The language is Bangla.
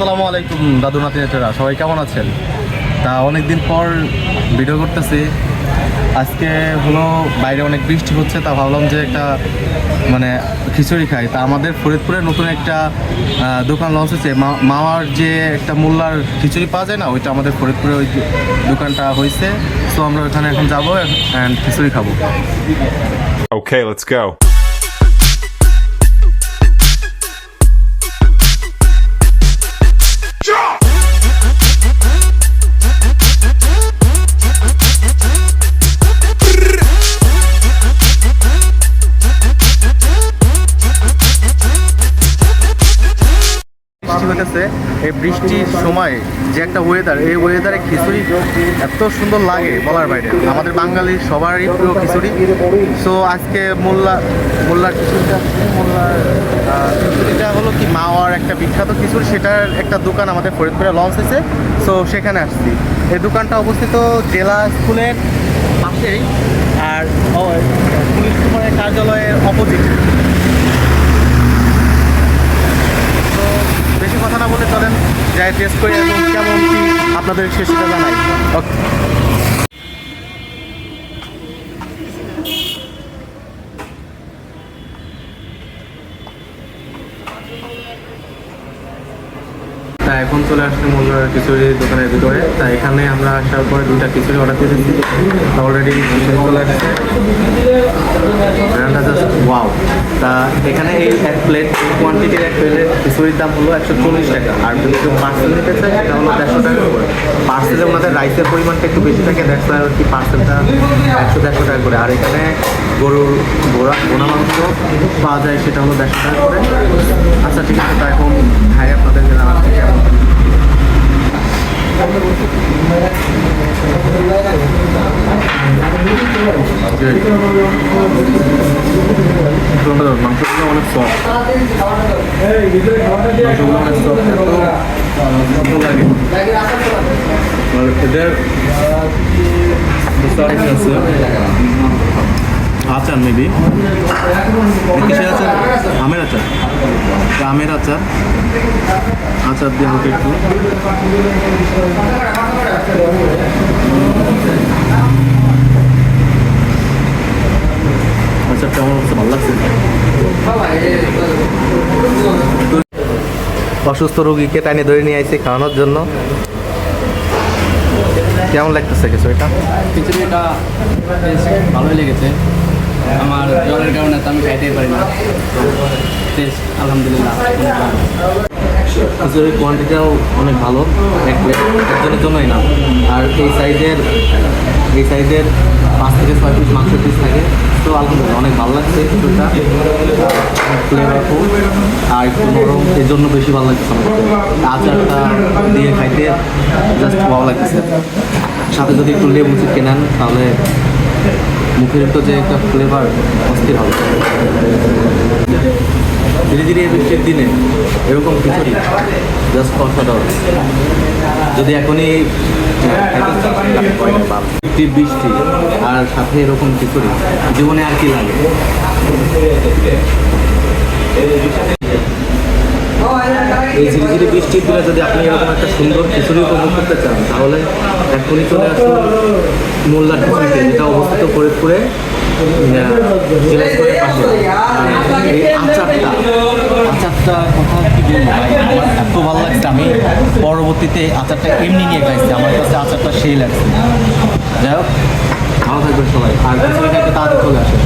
আসসালামু আলাইকুম দাদু নাতিনেতেরা সবাই কেমন আছেন? তা অনেকদিন পর ভিডিও করতেছি। আজকে হলো বাইরে অনেক বৃষ্টি হচ্ছে তা ভাবলাম যে একটা মানে খিচুড়ি খাই। তা আমাদের ফরিদপুরে নতুন একটা দোকান লঞ্চ হয়েছে। মামার যে একটা মোল্লার খিচুড়ি পাওয়া যায় না ওইটা আমাদের ফরিদপুরে ওই দোকানটা হয়েছে। তো আমরা ওখানে এখন যাব অ্যান্ড খিচুড়ি খাব। Okay, let's go. হতেছে এই বৃষ্টির সময় যে একটা ওয়েদার এই ওয়েদারে খিচুড়ি এত সুন্দর লাগে বলার বাইরে। আমাদের বাঙালির সবারই প্রিয় খিচুড়ি। সো আজকে মোল্লা, মোল্লার খিচুড়িটা মোল্লার খিচুড়িটা হলো কি মাওয়ার একটা বিখ্যাত খিচুড়ি। সেটার একটা দোকান আমাদের ফরিদপুরে লঞ্চ হয়েছে। সো সেখানে আসছি। এই দোকানটা অবস্থিত জেলা স্কুলের পাশেই। আর পুলিশ সুপারের কার্যালয়ের অপোজিট তো বেশি কথা না বলে চলেন যাই টেস্ট করি এবং কেমন কি আপনাদের সেটা জানাই। ওকে তা এখন চলে আসছে মোল্লার খিচুড়ি দোকানের ভিতরে। তা এখানে আমরা আসার পরে দুইটা খিচুড়ি অর্ডার দিচ্ছি অলরেডি চলে আসছে। ওয়াও তা এখানে এই এক প্লেট কোয়ান্টিটির এক প্লেটের খিচুড়ির দাম হলো একশো চল্লিশ টাকা। আর যদি কেউ পার্সেল নিতে চায়, সেটা হলো দেড়শো টাকা করে। পার্সেলে ওনাদের রাইসের পরিমাণটা একটু বেশি থাকে দেখতে আর কি পার্সেলটা একশো দেড়শো টাকা করে। আর এখানে গরুর গোড়া গোনা মাংস পাওয়া যায়, সেটা হলো দেড়শো টাকা করে আচ্ছা ঠিক আছে তা এখন খাই আপনাদেরকে জানাচ্ছি কেমন সুন্দর মাংসগুলো অনেক সফট মাংসগুলো অনেক সফট লাগে আর এদের আছে আচার মেবি কিসের আচার আমের আচার আমের আচার আচার দিয়ে হালকা একটু আচারটা আমার কাছে ভালো লাগছে অসুস্থ রোগীকে টাইনে ধরে নিয়ে আইছে খাওয়ানোর জন্য। কেমন লাগতেছে কিছু এটা? খিচুড়িটা ভালোই লেগেছে। আমার জ্বরের কারণে তো আমি খাইতেই পারি না। টেস্ট আলহামদুলিল্লাহ। খিচুড়ির কোয়ান্টিটিটাও অনেক ভালো। এক প্লেট একজনের জন্যই না। আর এই সাইজের এই সাইজের পাঁচ থেকে ছয় পিস মাংস পিস থাকে। অনেক ভালো লাগছে খিচুড়িটা ফ্লেভারফুল আর একটু নরম, এর জন্য বেশি ভালো লাগছে আচারটা দিয়ে খাইতে জাস্ট ভালো লাগছে। সাথে যদি একটু লেবু চিকে নেন, তাহলে মুখের তো যে একটা ফ্লেভার অস্থির হবে। ধীরে ধীরে দিনে এরকম খিচুড়ি জাস্ট অসাধারণ। যদি এখনই বৃষ্টি বৃষ্টি আর সাথে এরকম খিচুড়ি জীবনে আর কি লাগে? এই ঝিরিঝিরি বৃষ্টির দিনে যদি আপনি এরকম একটা সুন্দর খিচুড়ি উপভোগ করতে চান, তাহলে এখনই চলে আসুন মোল্লার খিচুড়িতে, যেটা অবস্থিত ফরিদপুরে জেলা আচারটা কথা কি বলব? ভাই, আমার এত ভালো লাগছে, আমি পরবর্তীতে আচারটা এমনি নিয়ে খাইছি, আমার কাছে আচারটা সেই লাগছে। যাই হোক, ভালো থাকবেন সবাই। আর তাড়াতাড়ি চলে আসে